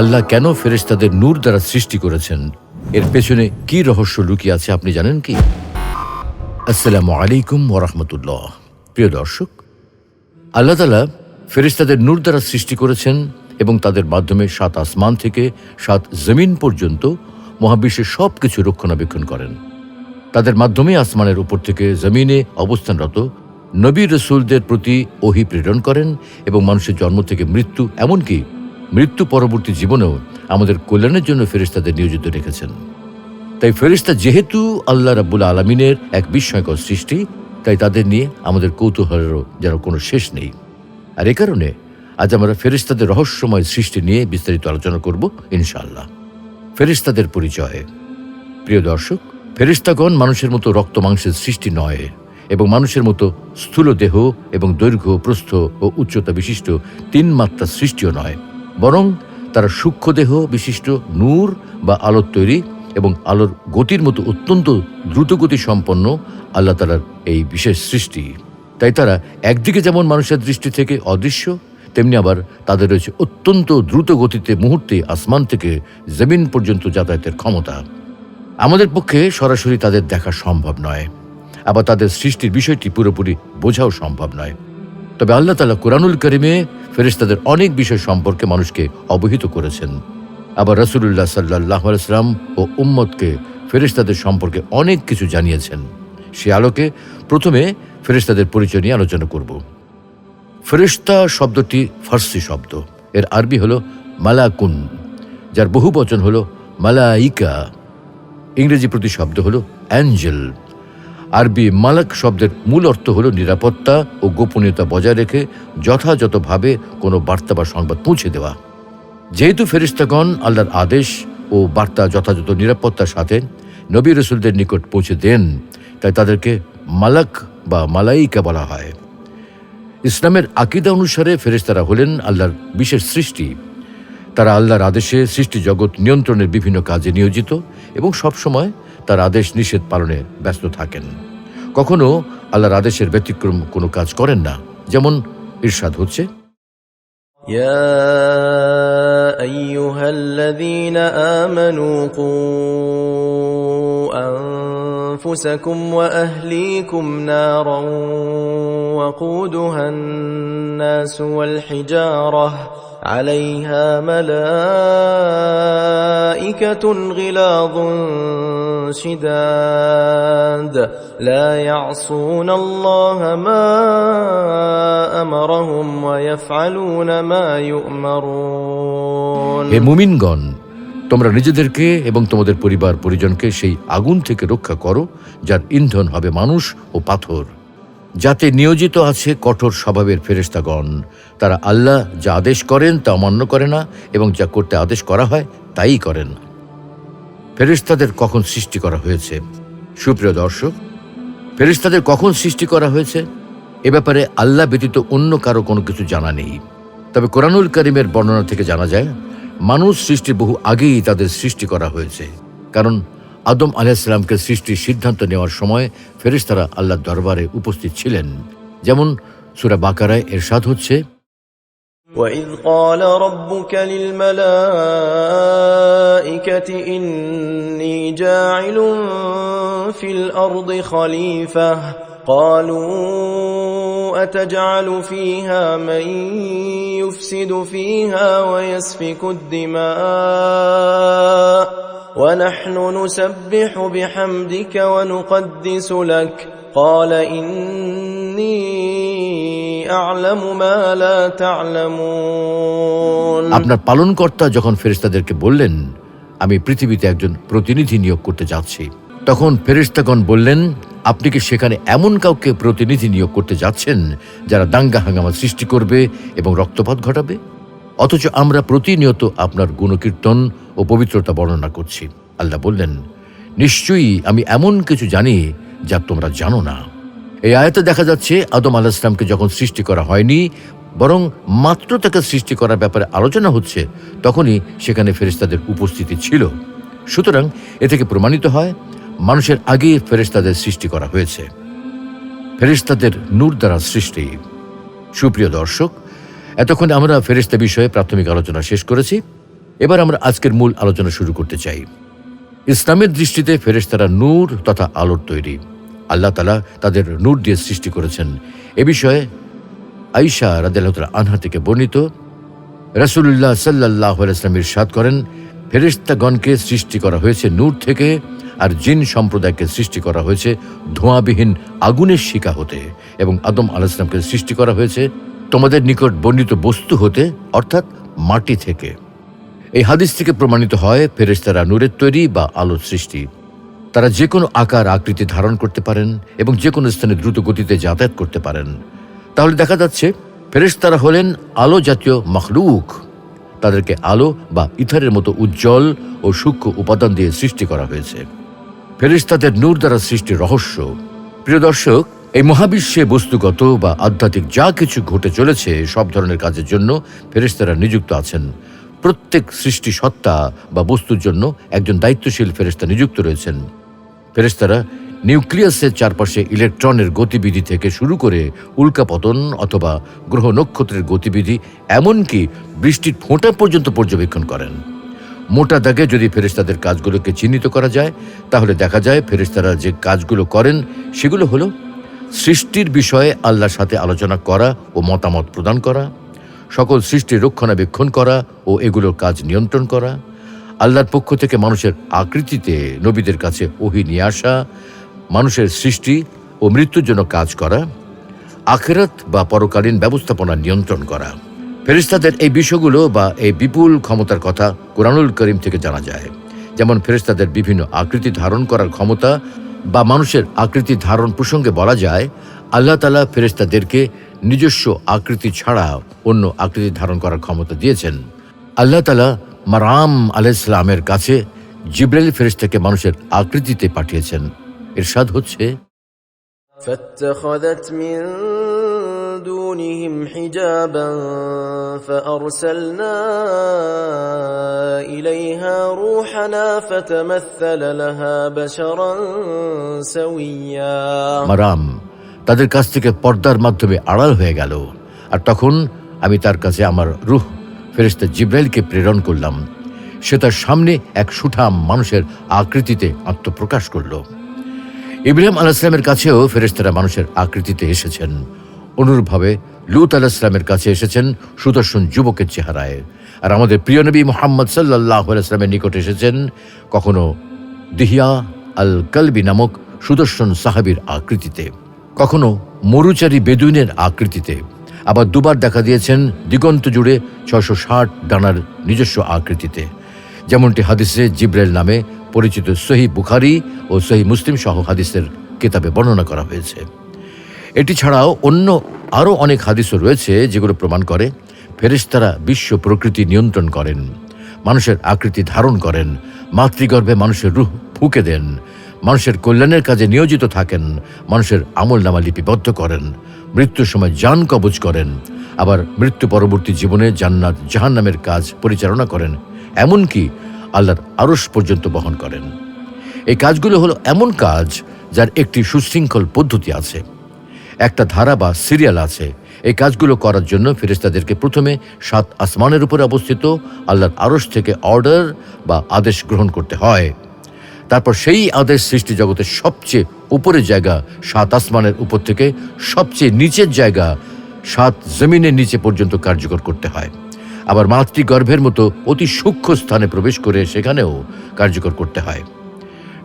আল্লাহ কেন ফেরেশতাদের নূর দ্বারা সৃষ্টি করেছেন? এর পেছনে কি রহস্য লুকিয়ে আছে আপনি জানেন কি? আসসালামু আলাইকুম ওরহমতুল্লাহ প্রিয় দর্শক, আল্লাহ তালা ফেরেশতাদের নূর দ্বারা সৃষ্টি করেছেন এবং তাদের মাধ্যমে সাত আসমান থেকে সাত জমিন পর্যন্ত মহাবিশ্বের সব কিছু রক্ষণাবেক্ষণ করেন। তাদের মাধ্যমে আসমানের উপর থেকে জমিনে অবস্থানরত নবী রসুলদের প্রতি ওহি প্রেরণ করেন এবং মানুষের জন্ম থেকে মৃত্যু এমনকি মৃত্যু পরবর্তী জীবনেও আমাদের কল্যাণের জন্য ফেরিস্তাদের নিয়োজিত রেখেছেন। তাই ফেরিস্তা যেহেতু আল্লাহ রাব্বুল আলমিনের এক বিস্ময়কর সৃষ্টি, তাই তাদের নিয়ে আমাদের কৌতূহলেরও যেন কোনো শেষ নেই। আর এ কারণে আজ আমরা ফেরিস্তাদের রহস্যময় সৃষ্টি নিয়ে বিস্তারিত আলোচনা করব, ইনশাআল্লাহ। ফেরিস্তাদের পরিচয়। প্রিয় দর্শক ফেরিস্তাগণ মানুষের মতো রক্ত মাংসের সৃষ্টি নয় এবং মানুষের মতো স্থূল দেহ এবং দৈর্ঘ্য, প্রস্থ ও উচ্চতা বিশিষ্ট তিন মাত্রা সৃষ্টিও নয়। বরং তারা সূক্ষ্ম দেহ বিশিষ্ট নূর বা আলোর তৈরি এবং আলোর গতির মতো অত্যন্ত দ্রুতগতি সম্পন্ন আল্লাহ তালার এই বিশেষ সৃষ্টি। তাই তারা একদিকে যেমন মানুষের দৃষ্টি থেকে অদৃশ্য, তেমনি আবার তাদের রয়েছে অত্যন্ত দ্রুত গতিতে মুহূর্তে আসমান থেকে জমিন পর্যন্ত যাতায়াতের ক্ষমতা। আমাদের পক্ষে সরাসরি তাদের দেখা সম্ভব নয়। আবার তাদের সৃষ্টির বিষয়টি পুরোপুরি বোঝাও সম্ভব নয়। তবে আল্লাহ তালা কোরআনুল করিমে ফেরেশতাদের অনেক বিষয় সম্পর্কে মানুষকে অবহিত করেছেন। আবার রসুল্লাহ সাল্লাহ আলাইসলাম ও উম্মতকে ফেরেশতাদের সম্পর্কে অনেক কিছু জানিয়েছেন। সে আলোকে প্রথমে ফেরেশতাদের পরিচয় নিয়ে আলোচনা করব। ফেরেশতা শব্দটি ফার্সি শব্দ। এর আরবি হলো মালাকুন, যার বহু বচন হলো মালাইকা। ইংরেজি প্রতিশব্দ হলো অ্যাঞ্জেল। আরবি মালাক শব্দের মূল অর্থ হল নিরাপত্তা ও গোপনীয়তা বজায় রেখে যথাযথভাবে কোনো বার্তা বা সংবাদ পৌঁছে দেওয়া। যেহেতু ফেরিস্তাগণ আল্লাহর আদেশ ও বার্তা যথাযথ নিরাপত্তার সাথে নবী রসুলদের নিকট পৌঁছে দেন, তাই তাদেরকে মালাক বা মালাইকা বলা হয়। ইসলামের আকিদা অনুসারে ফেরেশতারা হলেন আল্লাহর বিশেষ সৃষ্টি। তারা আল্লাহর আদেশে সৃষ্টি জগৎ নিয়ন্ত্রণের বিভিন্ন কাজে নিয়োজিত এবং সবসময় তার আদেশ নিষেধ পালনে ব্যস্ত থাকেন। কখনো আল্লাহর আদেশের ব্যতিক্রম কোনো কাজ করেন না যেমন ইরশাদ হচ্ছে يا ايها الذين امنوا قوا انفسكم واهليكم نارا وقودها الناس والحجاره عليها ملائكه غلاظ شداد لا يعصون الله ما امرهم ويفعلون ما يؤمرون হে মুমিনগণ তোমরা নিজেদেরকে এবং তোমাদের পরিবার পরিজনকে সেই আগুন থেকে রক্ষা করো যার ইন্ধন হবে মানুষ ও পাথর যাতে নিয়োজিত আছে কঠোর স্বভাবের ফেরেশতাগণ। তারা আল্লাহ যা আদেশ করেন তা অমান্য করে না এবং যা করতে আদেশ করা হয় তাই করেন। ফেরেশতাদের কখন সৃষ্টি করা হয়েছে? সুপ্রিয় দর্শক, ফেরেশতাদের কখন সৃষ্টি করা হয়েছে? এ ব্যাপারে আল্লাহ ব্যতীত অন্য কারও কোনো কিছু জানা নেই। তবে কোরআনুল করিমের বর্ণনা থেকে জানা যায়, মানুষ সৃষ্টির বহু আগেই তাদের সৃষ্টি করা হয়েছে। কারণ আদম আলাহিসাল্লামকে সৃষ্টির সিদ্ধান্ত নেওয়ার সময় ফেরেশতারা আল্লাহর দরবারে উপস্থিত ছিলেন যেমন সুরা বাকারায় এরশাদ হচ্ছে وإذ قال ربك للملائكة إني جاعل في الأرض خليفة قالوا أتجعل فيها من يفسد فيها ويسفك الدماء ونحن نسبح بحمدك ونقدس لك قال إني أعلم ما لا تعلمون আপনার পালনকর্তা যখন ফেরেশতাদেরকে বললেন আমি পৃথিবীতে একজন প্রতিনিধি নিয়োগ করতে যাচ্ছি তখন ফেরেশতাগণ বললেন আপনি কি সেখানে এমন কাউকে প্রতিনিধি নিয়োগ করতে যাচ্ছেন যারা দাঙ্গা হাঙ্গামা সৃষ্টি করবে এবং রক্তপাত ঘটাবে অথচ আমরা প্রতিনিয়ত আপনার গুণকীর্তন ও পবিত্রতা বর্ণনা করছি। আল্লাহ বললেন, নিশ্চয়ই আমি এমন কিছু জানি যা তোমরা জানো না। এই আয়াতে দেখা যাচ্ছে, আদম আলাহ ইসলামকে যখন সৃষ্টি করা হয়নি, বরং মাত্র তাকে সৃষ্টি করার ব্যাপারে আলোচনা হচ্ছে, তখনই সেখানে ফেরেশতাদের উপস্থিতি ছিল। সুতরাং এ থেকে প্রমাণিত হয়, মানুষের আগে ফেরেশতাদের সৃষ্টি করা হয়েছে। ফেরেশতাদের নূর দ্বারা সৃষ্টি। সুপ্রিয় দর্শক এতক্ষণ আমরা ফেরেশতা বিষয়ে প্রাথমিক আলোচনা শেষ করেছি। এবার আমরা আজকের মূল আলোচনা শুরু করতে চাই। ইসলামের দৃষ্টিতে ফেরেশতারা নূর তথা আলোর তৈরি। আল্লাহ তালা তাদের নূর দিয়ে সৃষ্টি করেছেন। এ বিষয়ে আইসা তাআলা আনহা থেকে বর্ণিত, রাসূলুল্লাহ সাল্লাল্লাহু আলাইহি ওয়াসাল্লাম ইরশাদ করেন, ফেরেশতাগণকে সৃষ্টি করা হয়েছে নূর থেকে আর জিন সম্প্রদায়কে সৃষ্টি করা হয়েছে ধোঁয়াবিহীন আগুনের শিকা হতে। এবং আদম আলাইসলামকে সৃষ্টি করা হয়েছে তোমাদের নিকট বর্ণিত বস্তু হতে, অর্থাৎ মাটি থেকে। এই হাদিস থেকে প্রমাণিত হয়, ফেরেশতারা নূরের তৈরি বা আলোর সৃষ্টি। তারা যে কোনো আকার আকৃতি ধারণ করতে পারেন এবং যে কোনো স্থানে দ্রুত গতিতে যাতায়াত করতে পারেন। তাহলে দেখা যাচ্ছে, ফেরেশতারা হলেন আলো জাতীয় মখলুক। তাদেরকে আলো বা ইথারের মতো উজ্জ্বল ও সূক্ষ্ম উপাদান দিয়ে সৃষ্টি করা হয়েছে। ফেরেশতাদের নূর দ্বারা সৃষ্টির রহস্য। প্রিয় দর্শক এই মহাবিশ্বে বস্তুগত বা আধ্যাত্মিক যা কিছু ঘটে চলেছে সব ধরনের কাজের জন্য ফেরেস্তারা নিযুক্ত আছেন। প্রত্যেক সৃষ্টি সত্তা বা বস্তুর জন্য একজন দায়িত্বশীল ফেরেশতা নিযুক্ত রয়েছেন। ফেরেস্তারা নিউক্লিয়াসের চারপাশে ইলেকট্রনের গতিবিধি থেকে শুরু করে উল্কাপতন অথবা গ্রহ নক্ষত্রের গতিবিধি, এমনকি বৃষ্টির ফোঁটা পর্যন্ত পর্যবেক্ষণ করেন। মোটা দাগে যদি ফেরেস্তাদের কাজগুলোকে চিহ্নিত করা যায়, তাহলে দেখা যায় ফেরেস্তারা যে কাজগুলো করেন, সেগুলো হলো সৃষ্টির বিষয়ে আল্লাহর সাথে আলোচনা করা ও মতামত প্রদান করা, সকল সৃষ্টির রক্ষণাবেক্ষণ করা ও এগুলোর কাজ নিয়ন্ত্রণ করা, আল্লাহর পক্ষ থেকে মানুষের আকৃতিতে নবীদের কাছে ওহি নিয়ে আসা, মানুষের সৃষ্টি ও মৃত্যুর জন্য কাজ করা, আখেরাত বা পরকালীন ব্যবস্থাপনা নিয়ন্ত্রণ করা। ফেরেশতাদের এই বিষয়গুলো বা এই বিপুল ক্ষমতার কথা কোরআনুল করিম থেকে জানা যায়। যেমন ফেরেশতাদের বিভিন্ন আকৃতি ধারণ করার ক্ষমতা বা মানুষের আকৃতি ধারণ প্রসঙ্গে বলা যায় আল্লাহ তালা ফেরেশতাদেরকে নিজস্ব আকৃতি ছাড়া অন্য আকৃতি ধারণ করার ক্ষমতা দিয়েছেন আল্লাহ তালা মারাম আলাইসলামের কাছে জিব্রাইল ফেরেশতাকে মানুষের আকৃতিতে পাঠিয়েছেন এরশাদ হচ্ছে فاتخذت من دونهم حجابا فأرسلنا إليها روحنا فتمثل لها بشرا سويا মারাম তাদের কাছ থেকে পর্দার মাধ্যমে আড়াল হয়ে গেল আর তখন আমি তার কাছে আমার রুহ ফেরেশতা জিব্রাইলকে প্রেরণ করলাম সে তার সামনে এক সুঠাম মানুষের আকৃতিতে আত্মপ্রকাশ করল ইব্রাহিম আলাইসলামের কাছেও ফেরেশতারা মানুষের আকৃতিতে এসেছেন অনুরূপভাবে লুত আলাইসলামের কাছে এসেছেন সুদর্শন যুবকের চেহারায়। আর আমাদের প্রিয় নবী মোহাম্মদ সাল্লাহ আলাইসলামের নিকট এসেছেন কখনো দিহিয়া আল কালবি নামক সুদর্শন সাহাবীর আকৃতিতে, কখনো মরুচারী বেদুইনের আকৃতিতে। আবার দুবার দেখা দিয়েছেন দিগন্ত জুড়ে ছয়শো ষাট ডানার নিজস্ব আকৃতিতে। যেমনটি হাদিসে জিব্রাইল নামে পরিচিত সহি বুখারি ও সহি মুসলিম সহ হাদিসের কেতাবে বর্ণনা করা হয়েছে। এটি ছাড়াও অন্য আরও অনেক হাদিসও রয়েছে যেগুলো প্রমাণ করে ফেরেশতারা বিশ্ব প্রকৃতি নিয়ন্ত্রণ করেন, মানুষের আকৃতি ধারণ করেন, মাতৃগর্ভে মানুষের রূহ ফুঁকে দেন, মানুষের কল্যাণের কাজে নিয়োজিত থাকেন, মানুষের আমল নামা লিপিবদ্ধ করেন, মৃত্যুর সময় যান কবজ করেন, আবার মৃত্যু পরবর্তী জীবনে জান্নাত জাহান্নামের কাজ পরিচালনা করেন, এমনকি আল্লাহর আরশ পর্যন্ত বহন করেন। এই কাজগুলো হলো এমন কাজ যার একটি সুশৃঙ্খল পদ্ধতি আছে। একটা ধারা বা সিরিয়াল আছে। এই কাজগুলো করার জন্য ফেরেশতাদেরকে প্রথমে সাত আসমানের উপরে অবস্থিত আল্লাহর আরশ থেকে অর্ডার বা আদেশ গ্রহণ করতে হয়। তারপর সেই আদেশ সৃষ্টি জগতের সবচেয়ে উপরের জায়গা সাত আসমানের উপর থেকে সবচেয়ে নিচের জায়গা সাত জমিনের নিচে পর্যন্ত কার্যকর করতে হয়। আবার মাতৃগর্ভের মতো অতি সূক্ষ্ম স্থানে প্রবেশ করে সেখানেও কার্যকর করতে হয়।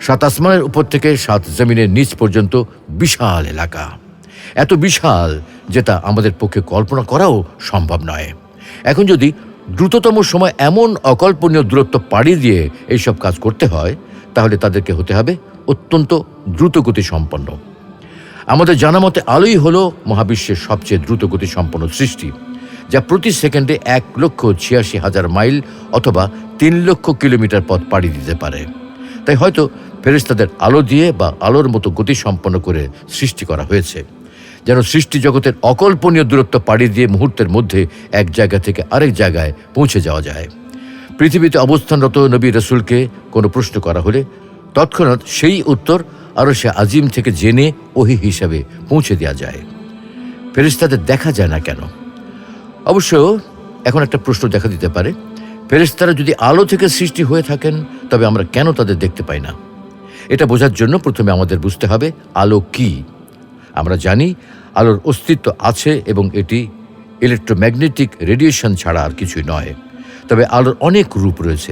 সাত আসমানের উপর থেকে সাত জমিনের নিচ পর্যন্ত বিশাল এলাকা। এত বিশাল যেটা আমাদের পক্ষে কল্পনা করাও সম্ভব নয়। এখন যদি দ্রুততম সময় এমন অকল্পনীয় দূরত্ব পাড়ি দিয়ে এইসব কাজ করতে হয়, তাহলে তাদেরকে হতে হবে অত্যন্ত দ্রুতগতি সম্পন্ন আমাদের জানা মতে আলোই হলো মহাবিশ্বের সবচেয়ে দ্রুতগতি সম্পন্ন সৃষ্টি, যা প্রতি সেকেন্ডে এক লক্ষ ছিয়াশি হাজার মাইল অথবা তিন লক্ষ কিলোমিটার পথ পাড়ি দিতে পারে। তাই হয়তো ফেরেশতাদের আলো দিয়ে বা আলোর মতো গতি সম্পন্ন করে সৃষ্টি করা হয়েছে। যেন সৃষ্টি জগতের অকল্পনীয় দূরত্ব পাড়ি দিয়ে মুহূর্তের মধ্যে এক জায়গা থেকে আরেক জায়গায় পৌঁছে যাওয়া যায়। পৃথিবীতে অবস্থানরত নবী রসুলকে কোনো প্রশ্ন করা হলে তৎক্ষণাৎ সেই উত্তর আরও সে আজিম থেকে জেনে ওহি হিসাবে পৌঁছে দেওয়া যায়। ফেরেশতাদের দেখা যায় না কেন? অবশ্য এখন একটা প্রশ্ন দেখা দিতে পারে। ফেরেশতারা যদি আলো থেকে সৃষ্টি হয়ে থাকেন, তবে আমরা কেন তাদের দেখতে পাই না? এটা বোঝার জন্য প্রথমে আমাদের বুঝতে হবে, আলো কি? আমরা জানি আলোর অস্তিত্ব আছে এবং এটি ইলেকট্রোম্যাগনেটিক রেডিয়েশন ছাড়া আর কিছুই নয়। তবে আলোর অনেক রূপ রয়েছে।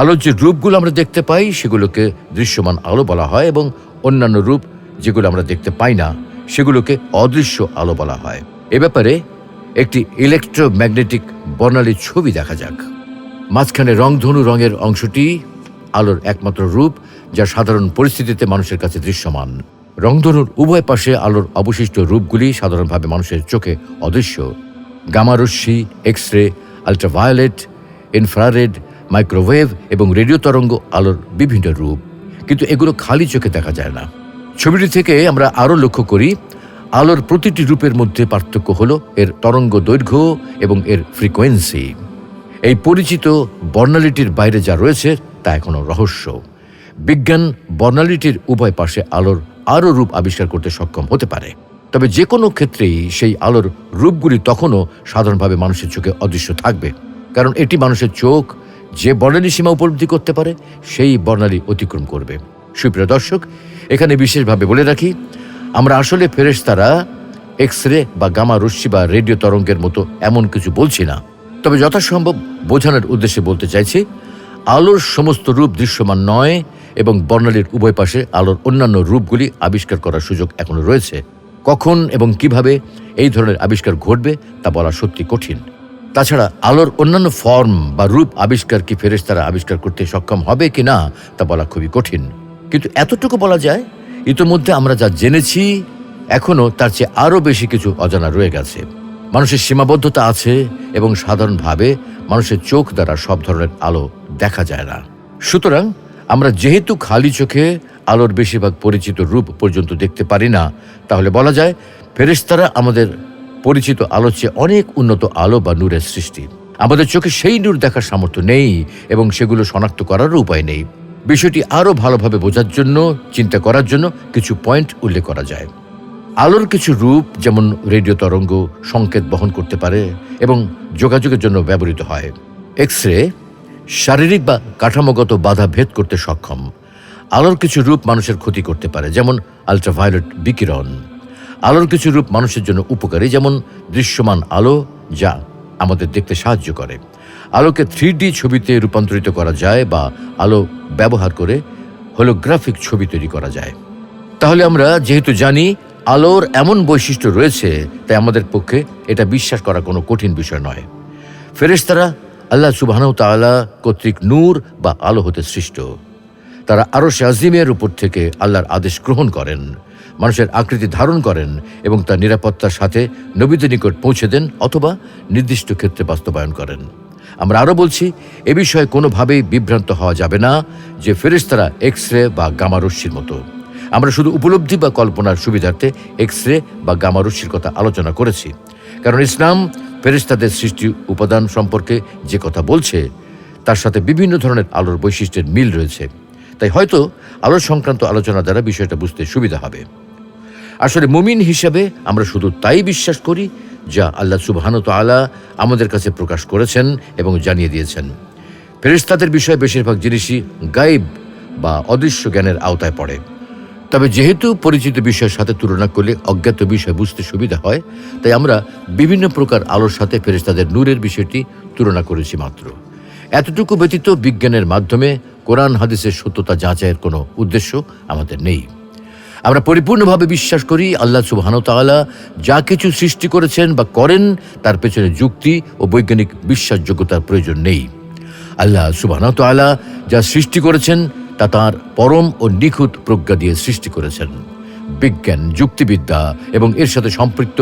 আলোর যে রূপগুলো আমরা দেখতে পাই, সেগুলোকে দৃশ্যমান আলো বলা হয় এবং অন্যান্য রূপ যেগুলো আমরা দেখতে পাই না, সেগুলোকে অদৃশ্য আলো বলা হয়। এ ব্যাপারে একটি ইলেকট্রোম্যাগনেটিক বর্ণালীর ছবি দেখা যাক। মাঝখানে রংধনু রঙের অংশটি আলোর একমাত্র রূপ, যা সাধারণ পরিস্থিতিতে মানুষের কাছে দৃশ্যমান। রংধনুর উভয় পাশে আলোর অবশিষ্ট রূপগুলি সাধারণভাবে মানুষের চোখে অদৃশ্য। গামারশ্মি X ray ultraviolet, infrared, microwave এবং রেডিও তরঙ্গ আলোর বিভিন্ন রূপ। কিন্তু এগুলো খালি চোখে দেখা যায় না। ছবিটি থেকে আমরা আরও লক্ষ্য করি, আলোর প্রতিটি রূপের মধ্যে পার্থক্য হলো এর তরঙ্গ দৈর্ঘ্য এবং এর ফ্রিকোয়েন্সি। এই পরিচিত বর্ণালীটির বাইরে যা রয়েছে তা এখনও রহস্য। বিজ্ঞান, বর্ণালীটির উভয় পাশে আলোর আরও রূপ আবিষ্কার করতে সক্ষম হতে পারে। তবে যে কোনো ক্ষেত্রেই সেই আলোর রূপগুলি তখনও সাধারণভাবে মানুষের চোখে অদৃশ্য থাকবে। কারণ এটি মানুষের চোখ, যে বর্ণালী সীমা উপলব্ধি করতে পারে, সেই বর্ণালী অতিক্রম করবে। সুপ্রিয় দর্শক, এখানে বিশেষভাবে বলে রাখি, আমরা আসলে ফেরেশতারা এক্স রে বা গামা, রশ্মি বা রেডিও তরঙ্গের মতো এমন কিছু বলছি না। তবে যথাসম্ভব বোঝানোর উদ্দেশ্যে বলতে চাইছি আলোর সমস্ত রূপ দৃশ্যমান নয় এবং বর্ণালীর উভয় পাশে আলোর অন্যান্য রূপগুলি আবিষ্কার করার সুযোগ এখনও রয়েছে। কখন এবং কীভাবে এই ধরনের আবিষ্কার ঘটবে তা বলা সত্যি কঠিন। তাছাড়া আলোর অন্যান্য ফর্ম বা রূপ আবিষ্কার কি ফেরেশতারা আবিষ্কার করতে সক্ষম হবে কি না তা বলা খুবই কঠিন। কিন্তু এতটুকু বলা যায়, ইতোমধ্যে আমরা যা জেনেছি এখনও তার চেয়ে আরও বেশি কিছু অজানা রয়ে গেছে। মানুষের সীমাবদ্ধতা আছে এবং সাধারণভাবে মানুষের চোখ দ্বারা সব ধরনের আলো দেখা যায় না। সুতরাং আমরা যেহেতু খালি চোখে আলোর বেশিরভাগ পরিচিত রূপ পর্যন্ত দেখতে পারি না, তাহলে বলা যায় ফেরেশতারা আমাদের পরিচিত আলোর চেয়ে অনেক উন্নত আলো বা নূরের সৃষ্টি। আমাদের চোখে সেই নূর দেখার সামর্থ্য নেই এবং সেগুলো শনাক্ত করারও উপায় নেই। বিষয়টি আরও ভালোভাবে বোঝার জন্য, চিন্তা করার জন্য কিছু পয়েন্ট উল্লেখ করা যায়। আলোর কিছু রূপ যেমন রেডিও তরঙ্গ, সংকেত বহন করতে পারে এবং যোগাযোগের জন্য ব্যবহৃত হয়। এক্স রে শারীরিক বা কাঠামোগত বাধা ভেদ করতে সক্ষম। আলোর কিছু রূপ মানুষের ক্ষতি করতে পারে, যেমন আলট্রাভায়োলেট বিকিরণ। আলোর কিছু রূপ মানুষের জন্য উপকারী, যেমন দৃশ্যমান আলো, যা আমাদের দেখতে সাহায্য করে। আলোকে থ্রি ছবিতে রূপান্তরিত করা যায় বা আলো ব্যবহার করে হোলোগ্রাফিক ছবি তৈরি করা যায়। তাহলে আমরা যেহেতু জানি আলোর এমন বৈশিষ্ট্য রয়েছে, তাই আমাদের পক্ষে এটা বিশ্বাস করা কোনো কঠিন বিষয় নয়। ফেরেশতারা আল্লাহ সুবাহানু তাআলা কর্তৃক নূর বা আলো হতে সৃষ্ট। তারা আরও শাজিমের উপর থেকে আল্লাহর আদেশ গ্রহণ করেন, মানুষের আকৃতি ধারণ করেন এবং তার নিরাপত্তার সাথে নবীদের নিকট পৌঁছে দেন অথবা নির্দিষ্ট ক্ষেত্রে বাস্তবায়ন করেন। আমরা আরও বলছি, এ বিষয়ে কোনোভাবেই বিভ্রান্ত হওয়া যাবে না যে ফেরেশতারা এক্স রে বা গামারস্যির মতো। আমরা শুধু উপলব্ধি বা কল্পনার সুবিধার্থে এক্স রে বা গামারস্যির কথা আলোচনা করেছি। কারণ ইসলাম ফেরেশতাদের সৃষ্টি উপাদান সম্পর্কে যে কথা বলছে, তার সাথে বিভিন্ন ধরনের আলোর বৈশিষ্ট্যের মিল রয়েছে। তাই হয়তো আলো সংক্রান্ত আলোচনা দ্বারা বিষয়টা বুঝতে সুবিধা হবে। আসলে মুমিন হিসাবে আমরা শুধু তাই বিশ্বাস করি যা আল্লাহ সুবহান তাআলা আমাদের কাছে প্রকাশ করেছেন এবং জানিয়ে দিয়েছেন। ফেরেশতাদের বিষয়ে বেশিরভাগ জিনিসই গাইব বা অদৃশ্য জ্ঞানের আওতায় পড়ে। তবে যেহেতু পরিচিত বিষয়ের সাথে তুলনা করলে অজ্ঞাত বিষয় বুঝতে সুবিধা হয়, তাই আমরা বিভিন্ন প্রকার আলোর সাথে ফেরেস্তাদের নূরের বিষয়টি তুলনা করেছি মাত্র। এতটুকু ব্যতীত বিজ্ঞানের মাধ্যমে কোরআন হাদিসের সত্যতা যাচাইয়ের কোনো উদ্দেশ্য আমাদের নেই। আমরা পরিপূর্ণভাবে বিশ্বাস করি আল্লাহ সুবহান তাআলা যা কিছু সৃষ্টি করেছেন বা করেন তার পেছনে যুক্তি ও বৈজ্ঞানিক বিশ্বাসযোগ্যতার প্রয়োজন নেই। আল্লাহ সুবহান তাআলা যা সৃষ্টি করেছেন তা তাঁর পরম ও নিখুঁত প্রজ্ঞা দিয়ে সৃষ্টি করেছেন। বিজ্ঞান, যুক্তিবিদ্যা এবং এর সাথে সম্পৃক্ত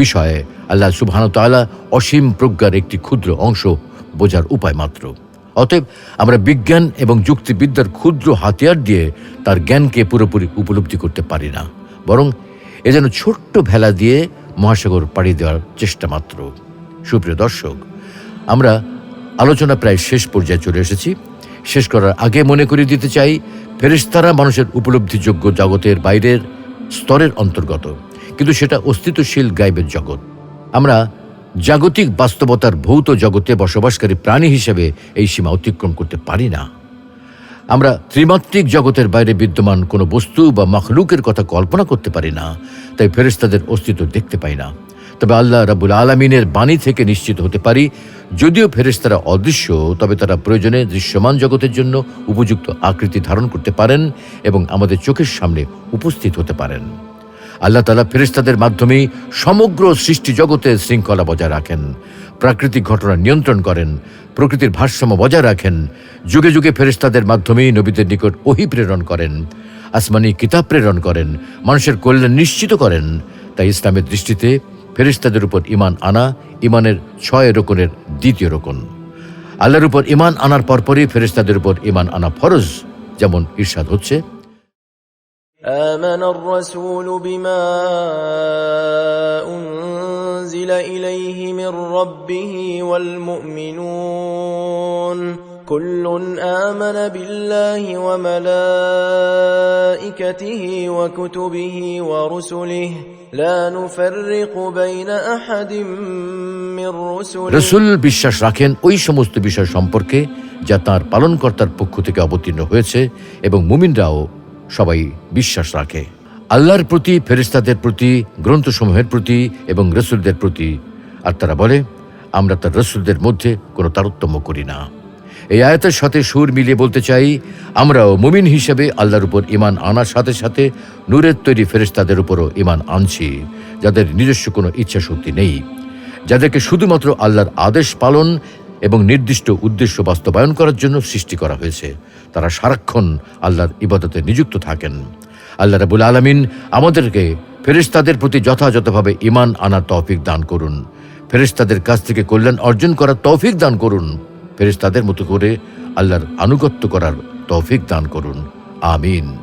বিষয়ে আল্লাহ সুবহান তাআলা অসীম প্রজ্ঞার একটি ক্ষুদ্র অংশ বোঝার উপায় মাত্র। অতএব আমরা বিজ্ঞান এবং যুক্তিবিদ্যার ক্ষুদ্র হাতিয়ার দিয়ে তার জ্ঞানকে পুরোপুরি উপলব্ধি করতে পারি না, বরং এ যেন ছোট্ট ভেলা দিয়ে মহাসাগর পাড়ি দেওয়ার চেষ্টা মাত্র। সুপ্রিয় দর্শক, আমরা আলোচনা প্রায় শেষ পর্যায়ে চলে এসেছি। শেষ করার আগে মনে করিয়ে দিতে চাই, ফেরেশতারা মানুষের উপলব্ধিযোগ্য জগতের বাইরের স্তরের অন্তর্গত, কিন্তু সেটা অস্তিত্বশীল গাইবের জগৎ। আমরা জাগতিক বাস্তবতার ভৌত জগতে বসবাসকারী প্রাণী হিসেবে এই সীমা অতিক্রম করতে পারি না। আমরা ত্রিমাত্রিক জগতের বাইরে বিদ্যমান কোনো বস্তু বা মখলুকের কথা কল্পনা করতে পারি না, তাই ফেরেশতাদের অস্তিত্ব দেখতে পাই না। তবে আল্লাহ রাবুল আলমিনের বাণী থেকে নিশ্চিত হতে পারি, যদিও ফেরেশতারা অদৃশ্য, তবে তারা প্রয়োজনে দৃশ্যমান জগতের জন্য উপযুক্ত আকৃতি ধারণ করতে পারেন এবং আমাদের চোখের সামনে উপস্থিত হতে পারেন। আল্লাহ তালা ফেরেশতাদের মাধ্যমেই সমগ্র সৃষ্টি জগতে শৃঙ্খলা বজায় রাখেন, প্রাকৃতিক ঘটনা নিয়ন্ত্রণ করেন, প্রকৃতির ভারসাম্য বজায় রাখেন, যুগে যুগে ফেরেশতাদের মাধ্যমেই নবীদের নিকট ওহি প্রেরণ করেন, আসমানি কিতাব প্রেরণ করেন, মানুষের কল্যাণ নিশ্চিত করেন। তাই ইসলামের দৃষ্টিতে ফেরেশতাদের উপর ইমান আনা ইমানের ছয় রোকনের দ্বিতীয় রোকন আল্লাহর উপর ইমান আনার পরপরই ফেরেশতাদের উপর ইমান আনা ফরজ যেমন ঈর্ষাদ হচ্ছে آمن الرسول بما أنزل إليه من ربه والمؤمنون كل آمن بالله وملائكته وكتبه ورسله لا نفرق بين أحد من رسله রসুল বিশ্বাস রাখেন ওই সমস্ত বিষয় সম্পর্কে যা তার পালনকর্তার পক্ষ থেকে অবতীর্ণ হয়েছে এবং মুমিনরাও সবাই বিশ্বাস রাখে আল্লাহর প্রতি ফেরেশতাদের প্রতি গ্রন্থসমূহের প্রতি এবং রসুলদের প্রতি আর তারা বলে আমরা তার রসুলদের মধ্যে কোনো তারতম্য করি না এই আয়াতের সাথে সুর মিলিয়ে বলতে চাই, আমরাও মুমিন হিসেবে আল্লাহর উপর ইমান আনার সাথে সাথে নূরের তৈরি ফেরেশতাদের উপরও ইমান আনছি, যাদের নিজস্ব কোনো ইচ্ছা শক্তি নেই। যাদেরকে শুধুমাত্র আল্লাহর আদেশ পালন এবং নির্দিষ্ট উদ্দেশ্য বাস্তবায়ন করার জন্য সৃষ্টি করা হয়েছে, তারা সারাক্ষণ আল্লাহর ইবাদতে নিযুক্ত থাকেন। আল্লাহ রাবুল আলমিন আমাদেরকে ফেরেশতাদের প্রতি যথাযথভাবে ইমান আনার তৌফিক দান করুন। ফেরেশতাদের কাছ থেকে কল্যাণ অর্জন করার তৌফিক দান করুন। ফেরেশতাদের মতো করে আল্লাহর আনুগত্য করার তৌফিক দান করুন। আমিন।